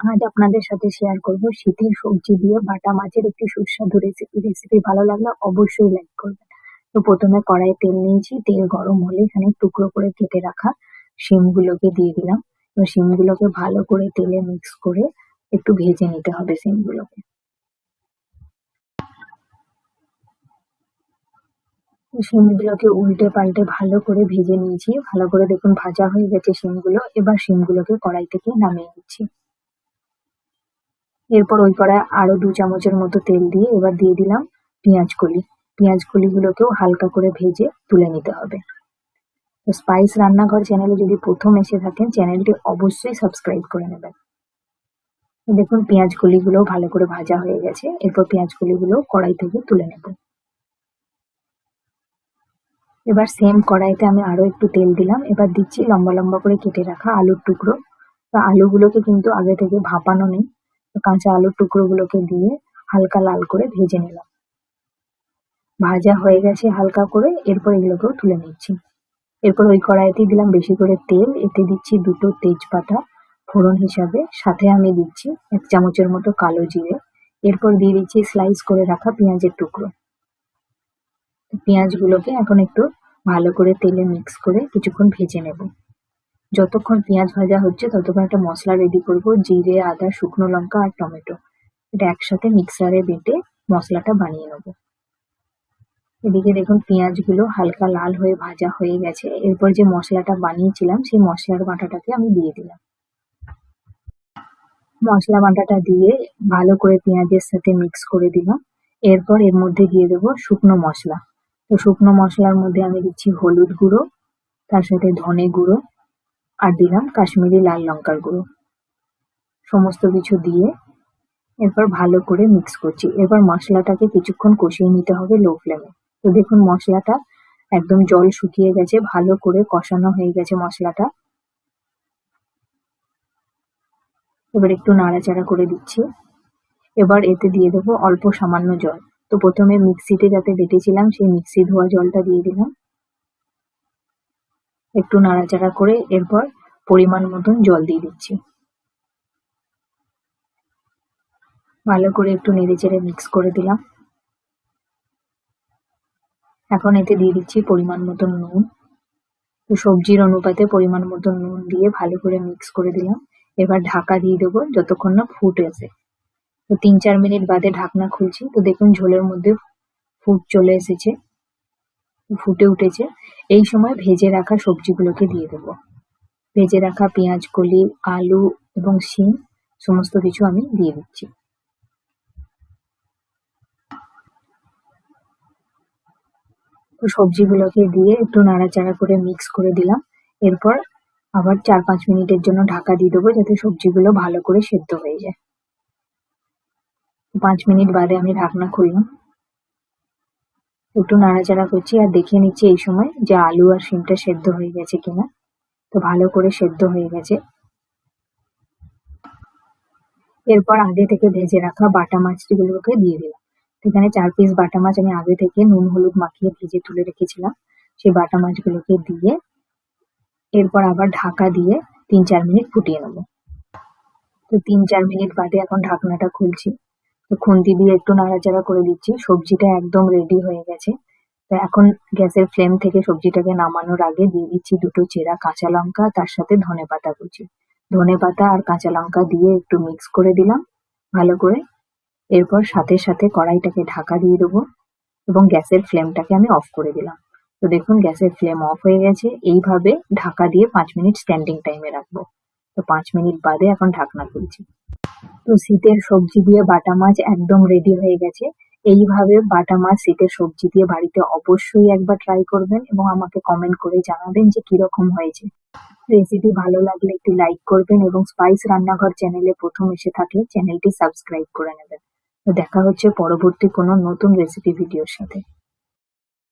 আজ আপনাদের সাথে শেয়ার করব শীতের সবজি দিয়ে বাটা মাছের একটি সুস্বাদু রেসিপি রেসিপি ভালো লাগলে অবশ্যই লাইক করবেন। তো প্রথমে কড়াইয়ে তেল নিয়েছি, তেল গরম হলে এখানে টুকরো করে কেটে রাখা শিমগুলোকে দিয়ে দিলাম। এবার শিমগুলোকে ভালো করে তেলে মিক্স করে একটু ভেজে নিতে হবে শিমগুলোকে। শিমগুলোকে উল্টে পাল্টে ভালো করে ভেজে নিয়েছি, ভালো করে দেখুন ভাজা হয়ে গেছে শিমগুলো, এবার শিমগুলোকে কড়াই থেকে নামিয়ে নিচ্ছি। এরপর ওই কড়ায় আরও দু চামচের মতো তেল দিয়ে এবার দিয়ে দিলাম পেঁয়াজ কলি। পেঁয়াজ কলিগুলোকেও হালকা করে ভেজে তুলে নিতে হবে। তো স্পাইস রান্নাঘর চ্যানেলে যদি প্রথম এসে থাকেন, চ্যানেলটি অবশ্যই সাবস্ক্রাইব করে নেবেন। দেখুন, পেঁয়াজ কলিগুলো ভালো করে ভাজা হয়ে গেছে। এরপর পেঁয়াজ কলিগুলো কড়াই থেকে তুলে নেব। এবার সেম কড়াইতে আমি আরও একটু তেল দিলাম। এবার দিচ্ছি লম্বা লম্বা করে কেটে রাখা আলুর টুকরো। তো আলুগুলোকে কিন্তু আগে থেকে ভাপানো নেই। কাঁচা আলুর টুকরোগুলোকে দিয়ে হালকা লাল করে ভেজে নিলাম। ভাজা হয়ে গেছে হালকা করে, এরপর এগুলোকেও তুলে নিচ্ছি। এরপর ওই কড়াইতে দিলাম বেশি করে তেল। এতে দিচ্ছি দুটো তেজপাতা ফোড়ন হিসাবে। সাথে আমি দিচ্ছি এক চামচের মতো কালো জিরে। এরপর দিয়ে দিচ্ছি স্লাইস করে রাখা পেঁয়াজের টুকরো। পেঁয়াজগুলোকে এখন একটু ভালো করে তেলে মিক্স করে কিছুক্ষণ ভেজে নেব। যতক্ষণ পেঁয়াজ ভাজা হচ্ছে, ততক্ষণ একটা মশলা রেডি করব, জিরে, আদা, শুকনো লঙ্কা আর টমেটো। এটা একসাথে মিক্সারে বেটে মশলাটা বানিয়ে নেব। এদিকে দেখুন পেঁয়াজগুলো হালকা লাল হয়ে ভাজা হয়ে গেছে। এরপর যে মশলাটা বানিয়েছিলাম, সেই মশলার বাটাটাকে আমি দিয়ে দিলাম। মশলা বাটাটা দিয়ে ভালো করে পেঁয়াজের সাথে মিক্স করে দিলাম। এরপর এর মধ্যে দিয়ে দেবো শুকনো মশলা। তো শুকনো মশলার মধ্যে আমি দিচ্ছি হলুদ গুঁড়ো, তার সাথে ধনে গুঁড়ো আর দিলাম কাশ্মীরি লাল লঙ্কার গুঁড়ো। সমস্ত কিছু দিয়ে এরপর ভালো করে মিক্স করছি। এবার মশলাটাকে কিছুক্ষণ কষিয়ে নিতে হবে লো ফ্লেমে তো দেখুন মশলাটা একদম জল শুকিয়ে গেছে, ভালো করে কষানো হয়ে গেছে মশলাটা। এবার একটু নাড়াচাড়া করে দিচ্ছি। এবার এতে দিয়ে দেবো অল্প সামান্য জল। তো প্রথমে মিক্সিতে যাতে বেটেছিলাম, সেই মিক্সি ধোয়া জলটা দিয়ে দিলাম। একটু নাড়াচাড়া করে এরপর পরিমাণ মতন জল দিয়ে দিচ্ছি। ভালো করে একটু নেড়েচেড়ে মিক্স করে দিলাম। এখন এতে দিয়ে দিচ্ছি পরিমাণ মতন নুন। তো সবজির অনুপাতে পরিমাণ মতন নুন দিয়ে ভালো করে মিক্স করে দিলাম। এবার ঢাকা দিয়ে দেবো যতক্ষণ না ফুট এসে তো তিন চার মিনিট বাদে ঢাকনা খুলছি। তো দেখুন ঝোলের মধ্যে ফুট চলে এসেছে। ফুটে উঠেছে, এই সময় ভেজে রাখা সবজিগুলোকে দিয়ে দেবো। ভেজে রাখা পেঁয়াজ, কলি, আলু এবং শিম, সমস্ত কিছু আমি দিয়ে দিচ্ছি। সবজিগুলোকে দিয়ে একটু নাড়াচাড়া করে মিক্স করে দিলাম। এরপর আবার চার পাঁচ মিনিটের জন্য ঢাকা দিয়ে দেবো যাতে সবজিগুলো ভালো করে সেদ্ধ হয়ে যায়। পাঁচ মিনিট বাদে আমি ঢাকনা খুললাম। একটু নাড়াচাড়া করছি আর দেখে নিচ্ছি এই সময় যে আলু আর শিমটা সেদ্ধ হয়ে গেছে কিনা। তো ভালো করে সেদ্ধ হয়ে গেছে। এরপর আগে থেকে ভেজে রাখা বাটা মাছগুলোকে দিয়ে দিলাম। এখানে চার পিস বাটা মাছ আমি আগে থেকে নুন, হলুদ মাখিয়ে ভেজে তুলে রেখেছিলাম। সেই বাটা মাছগুলোকে দিয়ে এরপর আবার ঢাকা দিয়ে তিন, চার মিনিট ফুটিয়ে নেব। তো তিন, চার মিনিট বাদে এখন ঢাকনাটা খুলছি। খুন্তি দিয়ে একটু নাড়াচাড়া করে দিচ্ছি। সবজিটা একদম রেডি হয়ে গেছে। তো এখন গ্যাসের ফ্লেম থেকে সবজিটাকে নামানোর আগে দিয়ে দিচ্ছি দুটো চেরা কাঁচা লঙ্কা, তার সাথে ধনে পাতা কুচি। ধনে পাতা আর কাঁচা লঙ্কা দিয়ে একটু মিক্স করে দিলাম ভালো করে। এরপর সাথে সাথে কড়াইটাকে ঢাকা দিয়ে দেবো এবং গ্যাসের ফ্লেমটাকে আমি অফ করে দিলাম। তো দেখুন গ্যাসের ফ্লেম অফ হয়ে গেছে। এইভাবে ঢাকা দিয়ে পাঁচ মিনিট স্ট্যান্ডিং টাইমে রাখব। তো পাঁচ মিনিট বাদে এখন ঢাকনা খুলছি। তো শীতের সবজি দিয়ে বাটা মাছ একদম রেডি হয়ে গেছে। এইভাবে বাটা মাছ শীতের সবজি দিয়ে বাড়িতে অবশ্যই একবার ট্রাই করবেন এবং আমাকে কমেন্ট করে জানাবেন যে কীরকম হয়েছে। রেসিপি ভালো লাগলে একটি লাইক করবেন এবং স্পাইস রান্নাঘর চ্যানেলে প্রথম এসে থাকলে চ্যানেলটি সাবস্ক্রাইব করে নেবেন। দেখা হচ্ছে পরবর্তী কোনো নতুন রেসিপি ভিডিওর সাথে।